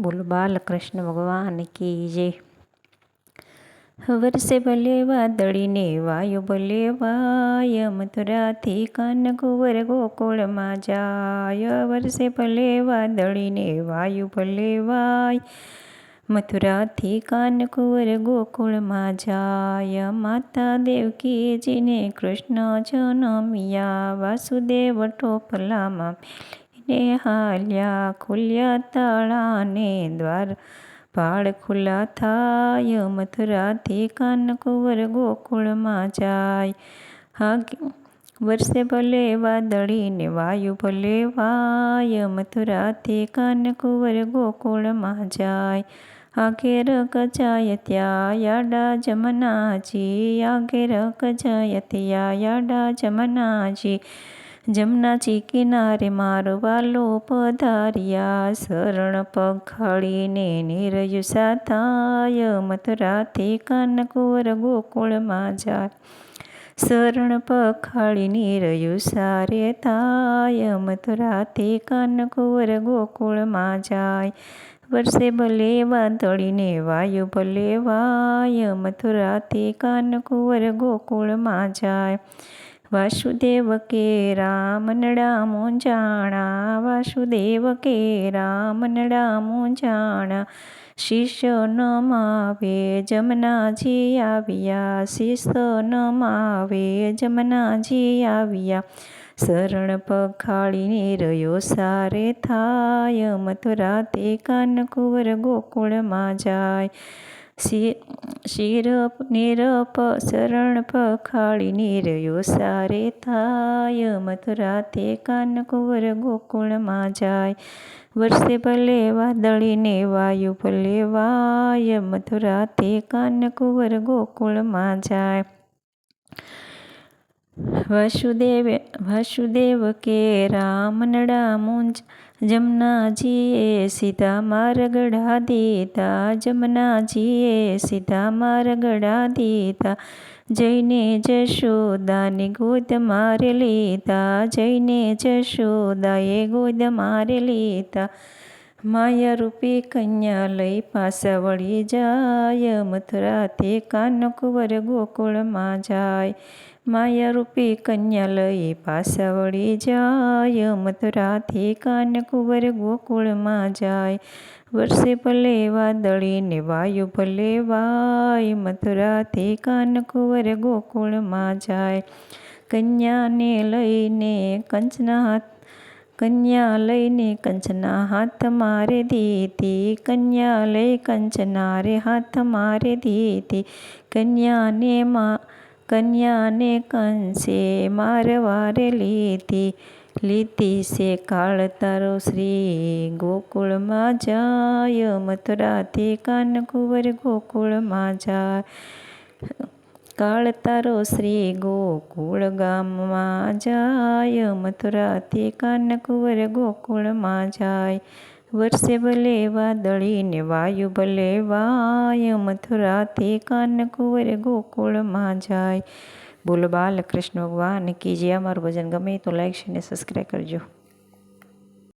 બોલ, બાલકૃષ્ણ ભગવાન કી જય. વરસે ભલે વાદળીને વાયુ, ભલે વાય, મથુરાથી કાન કુંવર ગોકુળમાં જાય. વરસે ભલે વાદળીને વાયુ, ભલે વાય, મથુરાથી કાન કુંવર ગોકુળમાં જાય. માતા દેવકીજીને કૃષ્ણ જનમિયા, વાસુદેવ ટોપલામાં ને હાલ્યા ખુલ્યા તાળાને દ્વાર પાડ ખુલ્લા થાય, મથુરાથી કાનકુંવર ગોકુળમાં જાય. હા વર્ષે ભલે વાદળીને વાયુ ભલે વાય, મથુરાથી કાનકુંવર ગોકુળમાં જાય. આગેર ગજાય ત્યાં યાડા જમનાજી આગેર કજાય ત્યાં યાડા જમનાજી. જમનાજી કિનારે મારો વાલો પધાર્યા શરણ પખાળીને નિરયુ થાય મથુરાથી કાનકુંવર ગોકુળમાં જાય. શરણ પખાળી નિરયુ સારે થાય મથુરાથી કાનકુંવર ગોકુળમાં જાય. વર્ષે ભલે વાદળીને વાયુ ભલે વાય મથુરાથી કાનકુંવર ગોકુળમાં જાય. વાસુદેવ કે રામનડા મોંજાણા વાસુદેવ કે રામનડા મોંજાણા શિષ્ય નમાવે જમનાજી આવ્યા. શિષ્ય નમાવે જમનાજી આવ્યા. શરણ પખાળીને રહ્યો સારે થાય. મથુરા તે કાનકુંવર ગોકુળમાં જાય. શિર નિરપ શરણ પખાડી નિરયો સારે થાય મથુરા તે કાનકુંવર ગોકુળમાં જાય. વર્ષે ભલે વાદળીને વાયુ ભલે વાય મથુરા તે કાનકુંવર ગોકુળમાં જાય. વાસુદેવ, વસુદેવ કે રામનડા મુંજ જમનાજીએ સીધા મારગડા દીધા જમનાજીએ સીધા મારગડા દીધા જઈને જશોદાની ગોદ મારે લીધા જઈને જશોદાએ ગોદ મારે લીધા માયા રૂપી કન્યા લઈ પાછા વળી જાય, મથુરાથી કાનકુંવર ગોકુળમાં જાય. માયા રૂપી કન્યા લઈ પાછા વળી જાય, મથુરાથી કાનકુંવર ગોકુળમાં જાય. વર્ષે ભલે વાદળીને વાયુ ભલે વાય, મથુરાથી કાનકુંવર ગોકુળમાં જાય. કન્યાને લઈને કંચના હાથ કન્યા લઈને કંચના હાથ મારે દીધી. કન્યા લઈ કંચના રે હાથ મારે દીધી. કન્યાને માં, કન્યાને કંસે મારવારે લીધી. લીધી છે કાળ તારો શ્રી. ગોકુળમાં જાય મથુરાથી કાનકુંવર ગોકુળમાં જાય. તારો શ્રી ગોકુળ ગામમાં જાય મથુરાથી કાનકુંવર ગોકુળમાં જાય વર્ષે ભલે વાદળીને વાયુ ભલે વાય મથુરાથી કાનકુંવર ગોકુળમાં જાય બોલો બાલકૃષ્ણ ભગવાન કીજે અમારું ભજન ગમે તો લાઈક શેર ને સબસ્ક્રાઈબ કરજો